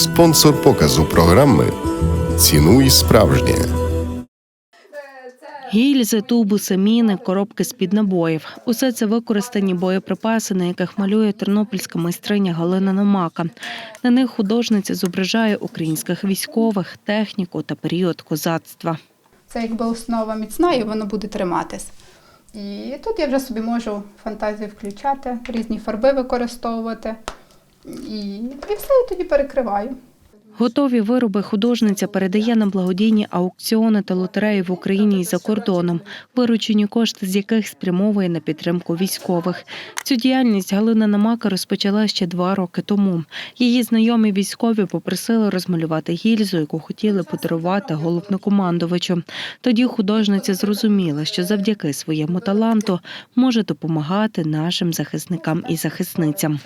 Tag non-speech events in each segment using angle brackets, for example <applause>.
Спонсор показу програми Цінуй справжнє. Гільзи, тубуси, міни, коробки з-під набоїв. Усе це використані боєприпаси, на яких малює тернопільська майстриня Галина Номака. На них художниця зображає українських військових, техніку та період козацтва. Це якби основа міцна і воно буде триматись. І тут я вже собі можу фантазію включати, різні фарби використовувати. І, і все, і тоді перекриваю. Готові вироби художниця передає на благодійні аукціони та лотереї в Україні і за кордоном, виручені кошти з яких спрямовує на підтримку військових. Цю діяльність Галина Намака розпочала ще два роки тому. Її знайомі військові попросили розмалювати гільзу, яку хотіли подарувати головнокомандувачу. Тоді художниця зрозуміла, що завдяки своєму таланту може допомагати нашим захисникам і захисницям.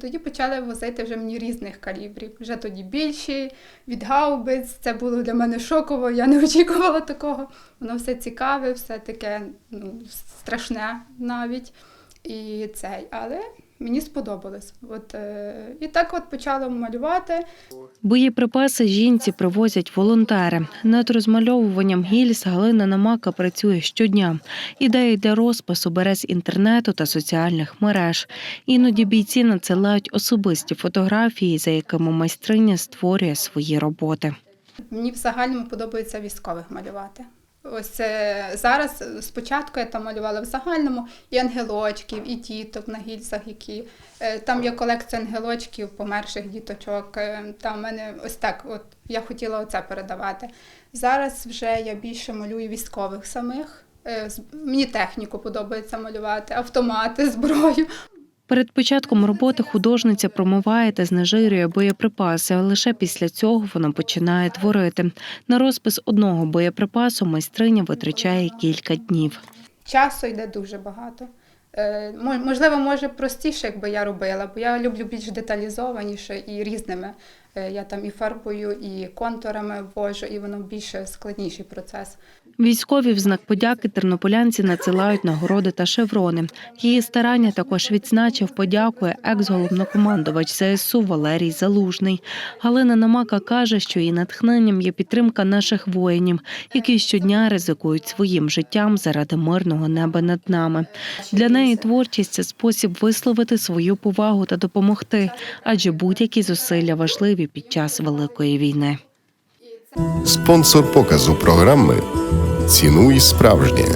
Тоді почали возити вже мені різних калібрів. Вже тоді більші, від гаубиць. Це було для мене шоково, я не <laughs> очікувала такого. Воно все цікаве, все таке ну, страшне навіть. І цей, але мені сподобалось. От, е, і так от почала малювати. Боєприпаси жінці привозять волонтери. Над розмальовуванням гільз Галина Намака працює щодня. Ідеї для розпису бере з інтернету та соціальних мереж. Іноді бійці надсилають особисті фотографії, за якими майстриня створює свої роботи. Мені в загальному подобається військових малювати. Ось е, зараз спочатку я там малювала в загальному і ангелочків, і діток на гільзах, які е, там є колекція ангелочків, померших діточок. е, Там в мене ось так, от я хотіла оце передавати. Зараз вже я більше малюю військових самих. Е, Мені техніку подобається малювати, автомати, <laughs> зброю. Перед початком роботи художниця промиває та знежирює боєприпаси, а лише після цього вона починає творити. На розпис одного боєприпасу майстриня витрачає кілька днів. Часу йде дуже багато. Е, Можливо, може простіше, якби я робила, бо я люблю більш деталізованіше і різними. Е, Я там і фарбою, і контурами ввожу, і воно більше складніший процес. Військові в знак подяки тернополянці надсилають нагороди та шеврони. Її старання також відзначив, подякує екс-головнокомандувач ЗСУ Валерій Залужний. Галина Намака каже, що її натхненням є підтримка наших воїнів, які щодня ризикують своїм життям заради мирного неба над нами. Для неї творчість це спосіб висловити свою повагу та допомогти, адже будь-які зусилля важливі під час великої війни. Спонсор показу програми Цінуй справжнє.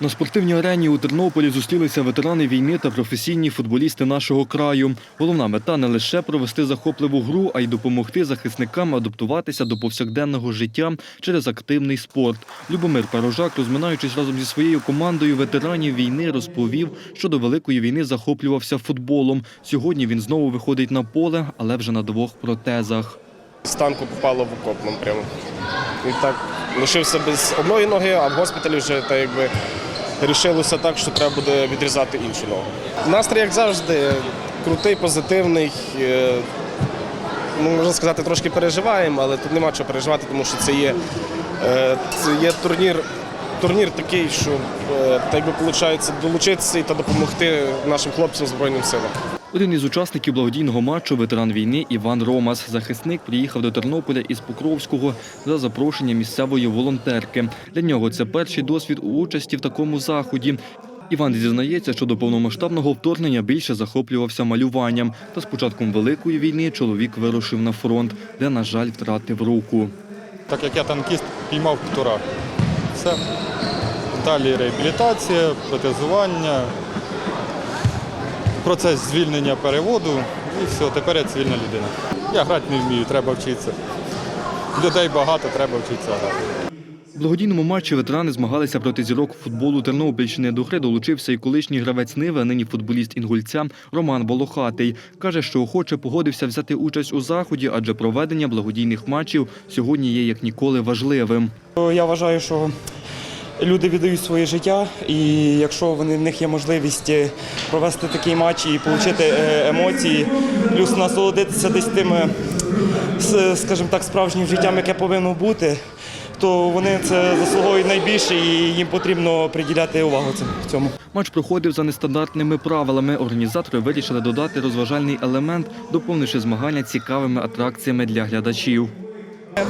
На спортивній арені у Тернополі зустрілися ветерани війни та професійні футболісти нашого краю. Головна мета не лише провести захопливу гру, а й допомогти захисникам адаптуватися до повсякденного життя через активний спорт. Любомир Парожак, розминаючись разом зі своєю командою ветеранів війни, розповів, що до великої війни захоплювався футболом. Сьогодні він знову виходить на поле, але вже на двох протезах. З танку попало в окоп нам прямо. І так лишився без одної ноги, а в госпіталі вже так якби рішилося так, що треба буде відрізати іншу ногу. Настрій, як завжди, крутий, позитивний. Е, Ну, можна сказати, трошки переживаємо, але тут нема чого переживати, тому що це є, е, це є турнір, турнір такий, що е, так би виходить долучитися та допомогти нашим хлопцям Збройним силам. Один із учасників благодійного матчу, ветеран війни Іван Ромас. Захисник приїхав до Тернополя із Покровського за запрошення місцевої волонтерки. Для нього це перший досвід у участі в такому заході. Іван зізнається, що до повномасштабного вторгнення більше захоплювався малюванням. Та з початком великої війни чоловік вирушив на фронт, де, на жаль, втратив руку. Так як я танкіст, піймав птура. Все. Далі реабілітація, протезування, процес звільнення переводу і все, тепер я цивільна людина. Я грати не вмію, треба вчитися. Людей багато, треба вчитися грати. В благодійному матчі ветерани змагалися проти зірок футболу Тернопільщини. До гри долучився і колишній гравець Ниви, а нині футболіст Інгульця Роман Волохатий. Каже, що охоче погодився взяти участь у заході, адже проведення благодійних матчів сьогодні є як ніколи важливим. Я вважаю, що люди віддають своє життя, і якщо вони в них є можливість е, провести такий матч і отримати е, емоції, плюс насолодитися десь тим, скажімо так, справжнім життям, яке повинно бути, то вони це заслуговують найбільше і їм потрібно приділяти увагу цьому. Матч проходив за нестандартними правилами. Організатори вирішили додати розважальний елемент, доповнивши змагання цікавими атракціями для глядачів.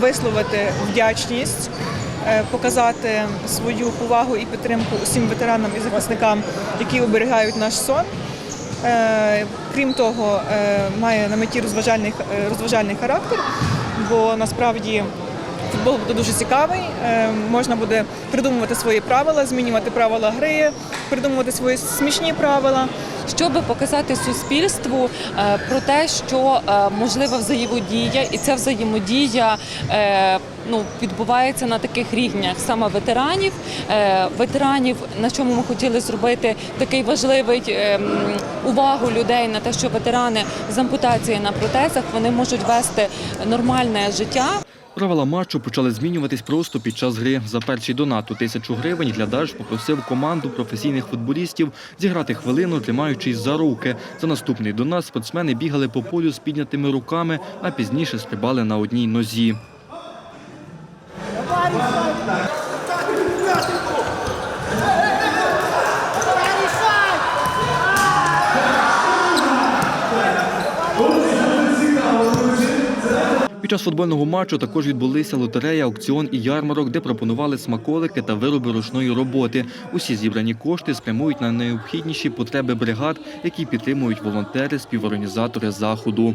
висловити вдячність, показати свою повагу і підтримку усім ветеранам і захисникам, які оберігають наш сон. Е, Крім того, е, має на меті розважальний, е, розважальний характер, бо насправді футбол буде дуже цікавий. Е, Можна буде придумувати свої правила, змінювати правила гри, придумувати свої смішні правила. щоб показати суспільству е, про те, що е, можлива взаємодія, і ця взаємодія ну, відбувається на таких рівнях саме ветеранів. Ветеранів, на чому ми хотіли зробити такий важливий увагу людей на те, що ветерани з ампутацією на протезах вони можуть вести нормальне життя. Правила матчу почали змінюватись просто під час гри. За перший донат у тисячу гривень глядач попросив команду професійних футболістів зіграти хвилину, тримаючись за руки. За наступний донат спортсмени бігали по полю з піднятими руками, а пізніше стрибали на одній нозі. Під час футбольного матчу також відбулися лотерея, аукціон і ярмарок, де пропонували смаколики та вироби ручної роботи. Усі зібрані кошти спрямують на необхідніші потреби бригад, які підтримують волонтери, співорганізатори заходу.